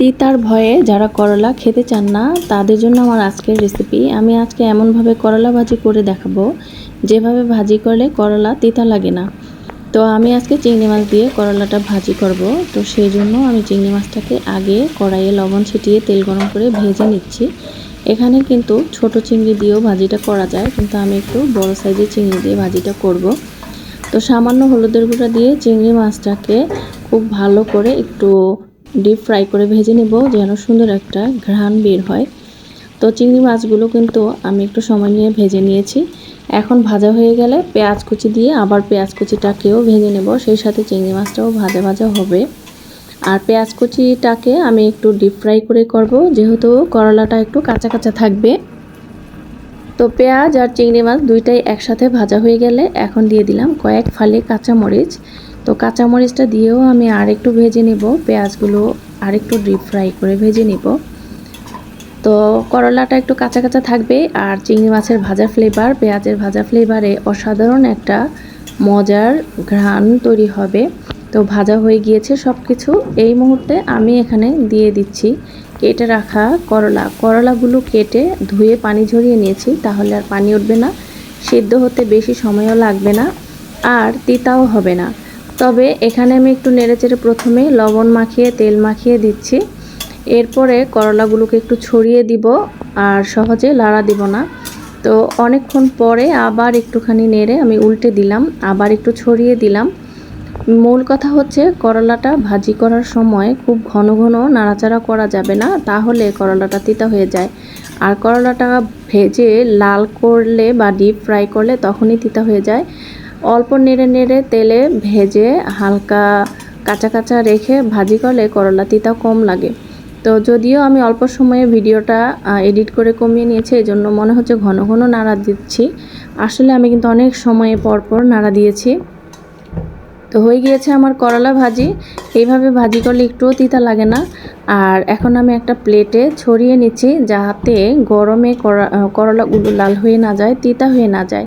Teacher ভয়ে যারা করলা খেতে চান না, তাদের জন্য আমার আজকের রেসিপি আমি আজকে এমনভাবে করলা ভাজি করে দেখাবো। যেভাবে ভাজি করলে করলা তিতা লাগে না। তো আমি আজকে চিংড়ি মাছ দিয়ে করলাটা ভাজি করব। তো সেই জন্য আমি চিংড়ি মাছটাকে আগে কড়াইয়ে লবণ ছিটিয়ে তেল গরম করে ভেজে নিচ্ছি। এখানে কিন্তু ছোট চিংড়ি দিয়েও ভাজিটা করা যায়, কিন্তু আমি একটু বড় সাইজের চিংড়ি দিয়ে ভাজিটা করব। তো সামান্য হলুদের গুঁড়া দিয়ে চিংড়ি মাছটাকে খুব ভালো করে একটু ডিপ ফ্রাই করে ভেজে নেব যেন সুন্দর একটা ঘ্রাণ বের হয়। তো চিংড়ি মাছগুলো কিন্তু আমি একটু সময় নিয়ে ভেজে নিয়েছি। এখন ভাজা হয়ে গেলে পেঁয়াজ কুচি দিয়ে আবার পেঁয়াজ কুচিটাকেও ভেজে নেব। সেই সাথে চিংড়ি মাছটাও ভাজা ভাজা হবে। আর পেঁয়াজ কুচিটাকে আমি একটু ডিপ ফ্রাই করে করব। যেহেতু করলাটা একটু কাঁচা কাঁচা থাকবে। তো পেঁয়াজ আর চিংড়ি মাছ দুইটাই একসাথে ভাজা হয়ে গেলে এখন দিয়ে দিলাম কয়েক ফালি কাঁচামরিচ। তো কাঁচামরিচটা দিয়েও আমি আর একটু ভেজে নেব, পেঁয়াজগুলো আর একটু ডিপ ফ্রাই করে ভেজে নেব। তো করলাটা একটু কাঁচা কাঁচা থাকবে আর চিংড়ি মাছের ভাজা ফ্লেভার পেঁয়াজের ভাজা ফ্লেভারে অসাধারণ একটা মজার ঘ্রাণ তৈরি হবে। তো ভাজা হয়ে গিয়েছে সব কিছু এই মুহূর্তে আমি এখানে দিয়ে দিচ্ছি কেটে রাখা করলা। করলাগুলো কেটে ধুয়ে পানি ঝরিয়ে নিয়েছি, তাহলে আর পানি উঠবে না। সিদ্ধ হতে বেশি সময়ও লাগবে না, আর তিতাও হবে না। তবে এখানে আমি একটু নেড়েচেড়ে প্রথমে লবণ মাখিয়ে, তেল মাখিয়ে দিচ্ছি। এরপরে করলাগুলোকে একটু ছড়িয়ে দিব আর সহজে লাড়া দিব না। তো অনেকক্ষণ পরে আবার একটুখানি নেড়ে আমি উল্টে দিলাম, আবার একটু ছড়িয়ে দিলাম। মূল কথা হচ্ছে করলাটা ভাজি করার সময় খুব ঘন ঘন নাড়াচাড়া করা যাবে না, তাহলে করলাটা তিতা হয়ে যায়। আর করলাটা ভেজে লাল করলে বা ডিপ ফ্রাই করলে তখনই তিতা হয়ে যায়। অল্প নেড়ে নেড়ে তেলে ভেজে হালকা কাঁচা কাঁচা রেখে ভাজি করলে করলা তিতা কম লাগে। তো যদিও আমি অল্প সময়ে ভিডিওটা এডিট করে কমিয়ে নিয়েছি এই জন্য মনে হচ্ছে ঘন ঘন নাড়া দিচ্ছি। আসলে আমি কিন্তু অনেক সময়ে পর পর নাড়া দিয়েছি। তো হয়ে গিয়েছে আমার করলা ভাজি। এইভাবে ভাজি করলে একটুও তিতা লাগে না। আর এখন আমি একটা প্লেটে ছড়িয়ে নিচ্ছি, যাতে গরমে করলাগুলো লাল হয়ে না যায়, তিতা হয়ে না যায়।